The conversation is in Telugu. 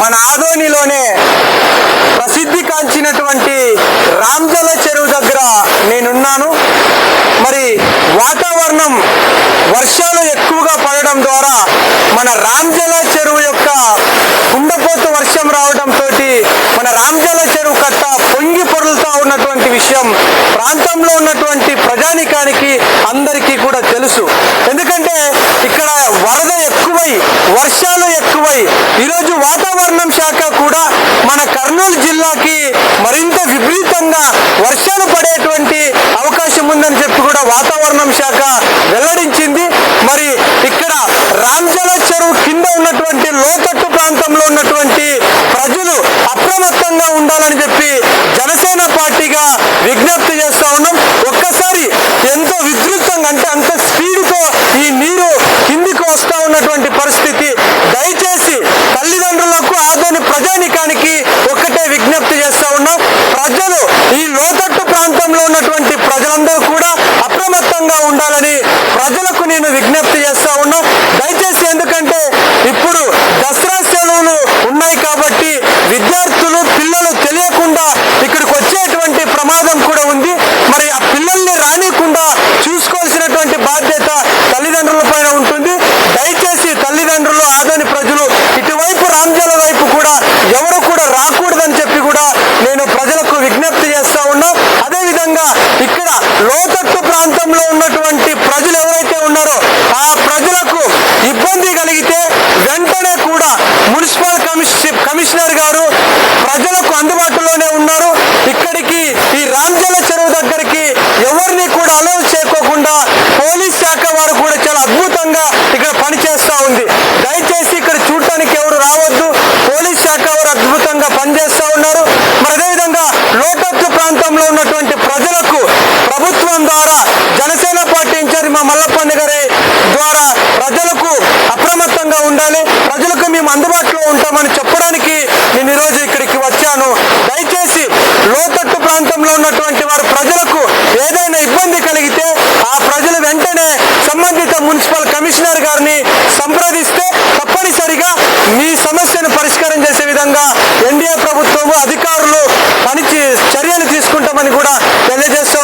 మన ఆదోనిలోనే ప్రసిద్ధి కాంచినటువంటి రామ్జల చెరువు దగ్గర నేనున్నాను. మరి వాతావరణం వర్షాలు ఎక్కువగా పడడం ద్వారా మన రామ్జల చెరువు యొక్క కుండపోతు వర్షం రావడంతో మన రామ్జల చెరువు కట్ట ఉన్నటువంటి విషయం ప్రాంతంలో ఉన్నటువంటి ప్రజానికానికి అందరికీ కూడా తెలుసు. ఎందుకంటే ఇక్కడ వరద ఎక్కువై వర్షాలు ఎక్కువై ఈరోజు వాతావరణం శాఖ కూడా మన కర్నూలు జిల్లాకి మరింత విపరీతంగా వర్షాలు పడేటువంటి అవకాశం ఉందని చెప్పి కూడా వాతావరణం శాఖ వెల్లడించింది. మరి ఇక్కడ రామ్జల చెరువు కింద ఉన్నటువంటి లోతట్టు అప్రమత్తంగా ఉండాలని చెప్పి జనసేన పార్టీగా విజ్ఞప్తి చేస్తా ఉన్నాం. ఒక్కసారి ఎంతో విస్తృతంగా అంటే అంత స్పీడ్తో ఈ నీరు కిందికి వస్తా ఉన్నటువంటి పరిస్థితి. దయచేసి తల్లిదండ్రులకు ఆదోని ప్రజానికానికి ఒక్కటే విజ్ఞప్తి చేస్తా ఉన్నాం. ప్రజలు ఈ లోతట్టు ప్రాంతంలో ఉన్నటువంటి ప్రజలందరూ కూడా అప్రమత్తంగా ఉండాలని ప్రజలకు నేను విజ్ఞప్తి చేస్తా ఉన్నాం. దయచేసి ఎందుకంటే ఇప్పుడు దసరా సెలవులు ఉన్నాయి కాబట్టి విద్యార్థులు పిల్లలు తెలియకుండా ఇక్కడికి వచ్చేటువంటి ప్రమాదం కూడా ఉంది మరి ఆ పిల్లల్ని రానికుండా చూసుకోవాల్సినటువంటి బాధ్యత తల్లిదండ్రుల పైన ఉంటుంది దయచేసి తల్లిదండ్రులు ఆదని ప్రజలు ఇటువైపు రామ్జల వైపు కూడా ఎవరు కూడా రాకూడదని చెప్పి కూడా నేను ప్రజలకు విజ్ఞప్తి చేస్తా ఉన్నా అదేవిధంగా ఇక్కడ లోతట్టు ప్రాంతంలో ఉన్నటువంటి ప్రజలు ఎవరైతే ఉన్నారో ఆ ప్రజలకు ఇబ్బంది కలిగితే వెంటనే కూడా మున్సిపల్ కమిషనర్ గారు ప్రజలకు అందుబాటులోనే ఉన్నారు. ఇక్కడికి ఈ రాంజల చెరువు దగ్గరికి ఎవరిని కూడా అలౌ చేయకోకుండా పోలీస్ శాఖ వారు కూడా చాలా అద్భుతంగా ఇక్కడ పనిచేస్తా ఉంది దయచేసి ఇక్కడ చూడటానికి ఎవరు రావద్దు పోలీస్ శాఖ వారు అద్భుతంగా పనిచేస్తా ఉన్నారు మరి అదేవిధంగా లోతట్టు ప్రాంతంలో ఉన్నటువంటి ప్రజలకు ప్రభుత్వం ద్వారా జనసేన పార్టీ గారి ద్వారా ప్రజలకు అప్రమత్తంగా ఉండాలి. ప్రజలకు మేము అందుబాటులో ఉంటామని చెప్పడానికి నేను ఈరోజు ఇక్కడికి వచ్చాను. దయచేసి లోతట్టు ప్రాంతంలో ఉన్నటువంటి వారు ప్రజలకు ఏదైనా ఇబ్బంది కలిగితే ఆ ప్రజలు వెంటనే సంబంధిత మున్సిపల్ కమిషనర్ గారిని సంప్రదిస్తే తప్పనిసరిగా మీ సమస్యను పరిష్కారం చేసే విధంగా ఎన్డీఏ ప్రభుత్వము అధికారులు పని చర్యలు తీసుకుంటామని కూడా తెలియజేస్తున్నారు